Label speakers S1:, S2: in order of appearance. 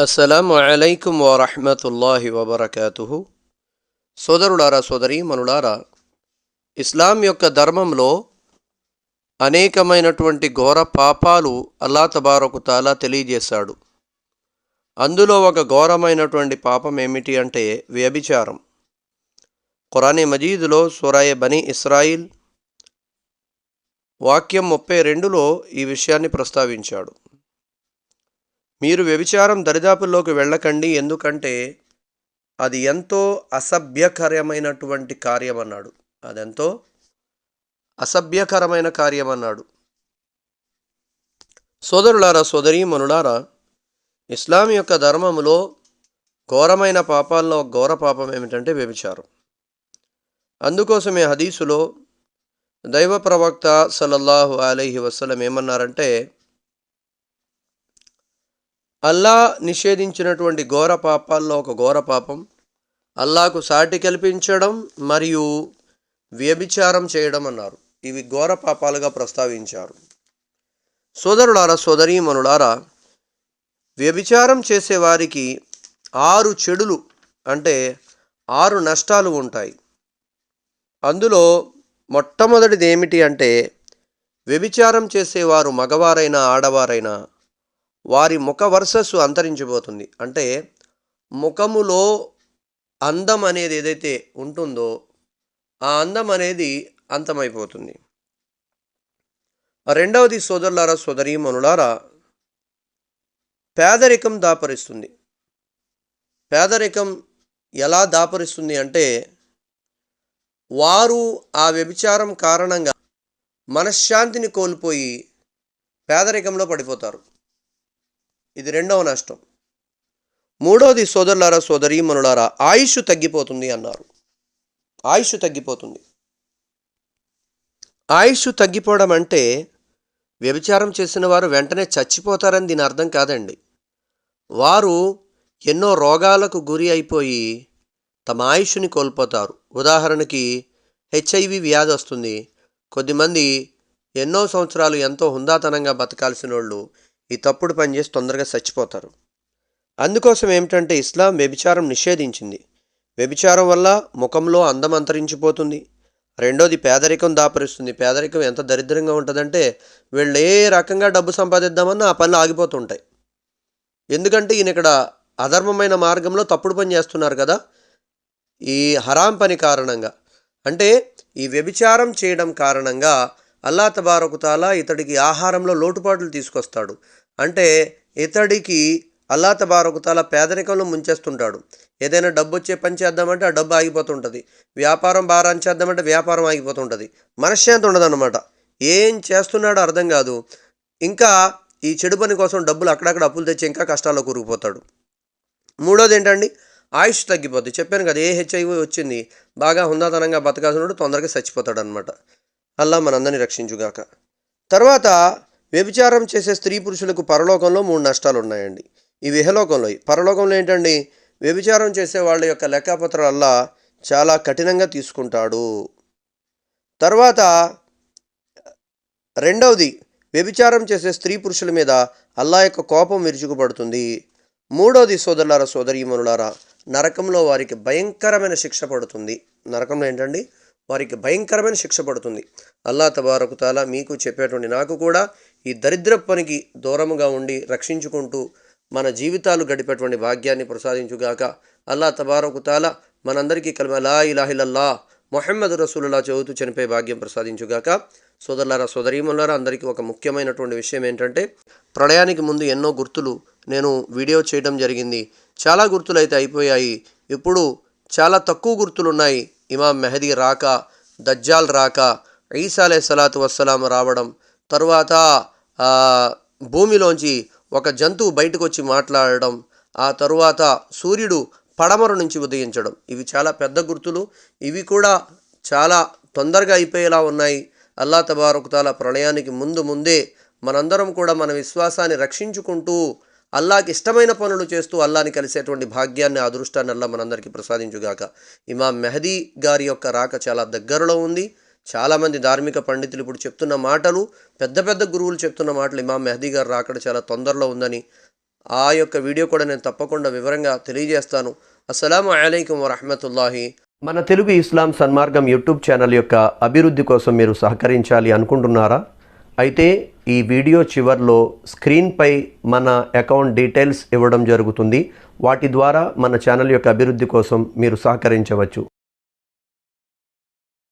S1: అస్సలం అలైకుం వరహమతుల్లాహి వబర్కాతుహు. సోదరులారా సోదరి మనులారా ఇస్లాం యొక్క ధర్మంలో అనేకమైనటువంటి ఘోర పాపాలు అల్లా తబారకు తాలా తెలియజేశాడు. అందులో ఒక ఘోరమైనటువంటి పాపం ఏమిటి అంటే వ్యభిచారం. ఖురానే మజీదులో సురాయ బనీ ఇస్రాయిల్ వాక్యం ముప్పై రెండులో ఈ విషయాన్ని ప్రస్తావించాడు. మీరు వ్యభిచారం దరిదాపుల్లోకి వెళ్ళకండి ఎందుకంటే అది ఎంతో అసభ్యకరమైనటువంటి కార్యం అన్నాడు అదెంతో అసభ్యకరమైన కార్యం అన్నాడు సోదరులారా సోదరీమణులారా ఇస్లాం యొక్క ధర్మములో ఘోరమైన పాపాల్లో ఒక ఘోర పాపం ఏమిటంటే వ్యభిచారం. అందుకోసమే హదీసులో దైవ ప్రవక్త సల్లల్లాహు అలైహి వసలం ఏమన్నారంటే అల్లా నిషేధించినటువంటి ఘోర పాపాల్లో ఒక ఘోర పాపం. అల్లాకు సాటి కల్పించడం మరియు వ్యభిచారం చేయడం అన్నారు. ఇవి ఘోర పాపాలుగా ప్రస్తావించారు. సోదరులారా సోదరీమణులారా వ్యభిచారం చేసేవారికి ఆరు చెడులు అంటే ఆరు నష్టాలు ఉంటాయి. అందులో మొట్టమొదటిది ఏమిటి అంటే వ్యభిచారం చేసేవారు మగవారైనా ఆడవారైనా వారి ముఖ వర్సస్సు అంతరించిపోతుంది. అంటే ముఖములో అందం అనేది ఏదైతే ఉంటుందో ఆ అందం అనేది అంతమైపోతుంది. రెండవది సోదరులారా సోదరీమణులారా పేదరికం దాపరిస్తుంది. పేదరికం ఎలా దాపరిస్తుంది అంటే వారు ఆ వ్యభిచారం కారణంగా మనశ్శాంతిని కోల్పోయి పేదరికంలో పడిపోతారు. ఇది రెండవ నష్టం. మూడవది సోదరులారా సోదరీమణులారా ఆయుష్ తగ్గిపోతుంది అన్నారు. ఆయుష్ తగ్గిపోతుంది. ఆయుష్ తగ్గిపోవడం అంటే వ్యభిచారం చేసిన వారు వెంటనే చచ్చిపోతారని దీని అర్థం కాదండి. వారు ఎన్నో రోగాలకు గురి అయిపోయి తమ ఆయుష్ని కోల్పోతారు. ఉదాహరణకి హెచ్ఐవి వ్యాధి వస్తుంది. కొద్దిమంది ఎన్నో సంవత్సరాలు ఎంతో హుందాతనంగా బతకాల్సిన వాళ్ళు ఈ తప్పుడు పని చేసి తొందరగా చచ్చిపోతారు. అందుకోసం ఏమిటంటే ఇస్లాం వ్యభిచారం నిషేధించింది. వ్యభిచారం వల్ల ముఖంలో అందం అంతరించిపోతుంది. రెండోది పేదరికం దాపరిస్తుంది. పేదరికం ఎంత దరిద్రంగా ఉంటుందంటే వీళ్ళు ఏ రకంగా డబ్బు సంపాదిద్దామన్నా ఆ పనులు ఆగిపోతుంటాయి. ఎందుకంటే ఈయన ఇక్కడ అధర్మమైన మార్గంలో తప్పుడు పని చేస్తున్నారు కదా. ఈ హరాం పని కారణంగా. అంటే ఈ వ్యభిచారం చేయడం కారణంగా అల్లా తబారకుతాలా ఇతడికి ఆహారంలో లోటుపాట్లు తీసుకొస్తాడు. అంటే ఇతడికి అల్లా తబారకుతాలా పేదరికంలో ముంచేస్తుంటాడు. ఏదైనా డబ్బు వచ్చే పని చేద్దామంటే ఆ డబ్బు ఆగిపోతుంటుంది. వ్యాపారం బారాన్ని చేద్దామంటే వ్యాపారం ఆగిపోతుంటుంది. మనశ్శాంతి ఉండదన్నమాట. ఏం చేస్తున్నాడో అర్థం కాదు. ఇంకా ఈ చెడు పని కోసం డబ్బులు అక్కడక్కడ అప్పులు తెచ్చి ఇంకా కష్టాల్లో కూరుకుపోతాడు. మూడోది ఏంటండి? ఆయుష్ తగ్గిపోద్ది. చెప్పాను కదా ఏ హెచ్ఐవి వచ్చింది బాగా హుందాతనంగా బతకాల్సినప్పుడు తొందరగా చచ్చిపోతాడు అనమాట అల్లా మనందరినీ రక్షించుగాక. తర్వాత వ్యభిచారం చేసే స్త్రీ పురుషులకు పరలోకంలో మూడు నష్టాలు ఉన్నాయండి. ఈ విహలోకంలో పరలోకంలో ఏంటండి? వ్యభిచారం చేసే వాళ్ళ యొక్క లెక్కపత్రాలల్లా చాలా కఠినంగా తీసుకుంటాడు. తర్వాత రెండవది వ్యభిచారం చేసే స్త్రీ పురుషుల మీద అల్లా యొక్క కోపం విరుచుకుపడుతుంది. మూడవది సోదరులారా సోదరీమనులారా నరకంలో వారికి భయంకరమైన శిక్ష పడుతుంది. నరకంలో ఏంటండి? వారికి భయంకరమైన శిక్ష పడుతుంది. అల్లా తబారకు తాలా మీకు చెప్పేటువంటి నాకు కూడా ఈ దరిద్ర పనికి దూరముగా ఉండి రక్షించుకుంటూ మన జీవితాలు గడిపేటువంటి భాగ్యాన్ని ప్రసాదించుగాక అల్లా తబారకు తాలా మనందరికీ కలిమ లా ఇలాహిలల్లా మొహమ్మద్ రసూలుల్లా చదువుతూ చనిపోయే భాగ్యం ప్రసాదించుగాక సోదరులారా సోదరీమల్లారా అందరికీ ఒక ముఖ్యమైనటువంటి విషయం ఏంటంటే ప్రళయానికి ముందు ఎన్నో గుర్తులు నేను వీడియో చేయడం జరిగింది. చాలా గుర్తులు అయితే అయిపోయాయి. ఇప్పుడు చాలా తక్కువ గుర్తులు ఉన్నాయి ఇమాం మెహదీ రాక దజ్జాల్ రాక ఈసాలే సలాతు వస్సలాం రావడం తరువాత భూమిలోంచి ఒక జంతువు బయటకు వచ్చి మాట్లాడడం ఆ తరువాత సూర్యుడు పడమర నుంచి ఉదయించడం. ఇవి చాలా పెద్ద గుర్తులు. ఇవి కూడా చాలా తొందరగా అయిపోయేలా ఉన్నాయి. అల్లా తబారకుతాల ప్రళయానికి ముందు ముందే మనందరం కూడా మన విశ్వాసాన్ని రక్షించుకుంటూ అల్లాకి ఇష్టమైన పనులు చేస్తూ అల్లాని కలిసేటువంటి భాగ్యాన్ని అదృష్టాన్ని అల్లా మనందరికీ ప్రసాదించుగాక. ఇమాం మెహదీ గారి యొక్క రాక చాలా దగ్గరలో ఉంది. చాలామంది ధార్మిక పండితులు ఇప్పుడు చెప్తున్న మాటలు పెద్ద పెద్ద గురువులు చెప్తున్న మాటలు ఇమాం మెహదీ గారు రాకడ చాలా తొందరలో ఉందని ఆ యొక్క వీడియో కూడా నేను తప్పకుండా వివరంగా తెలియజేస్తాను. అస్సలం అయికం వరహమతుల్లాహి. మన తెలుగు ఇస్లాం సన్మార్గం యూట్యూబ్ ఛానల్ యొక్క అభివృద్ధి కోసం మీరు సహకరించాలి అనుకుంటున్నారా? అయితే ఈ వీడియో చివర్లో స్క్రీన్పై మన అకౌంట్ డీటెయిల్స్ ఇవ్వడం జరుగుతుంది. వాటి ద్వారా మన ఛానల్ యొక్క అభివృద్ధి కోసం మీరు సహకరించవచ్చు.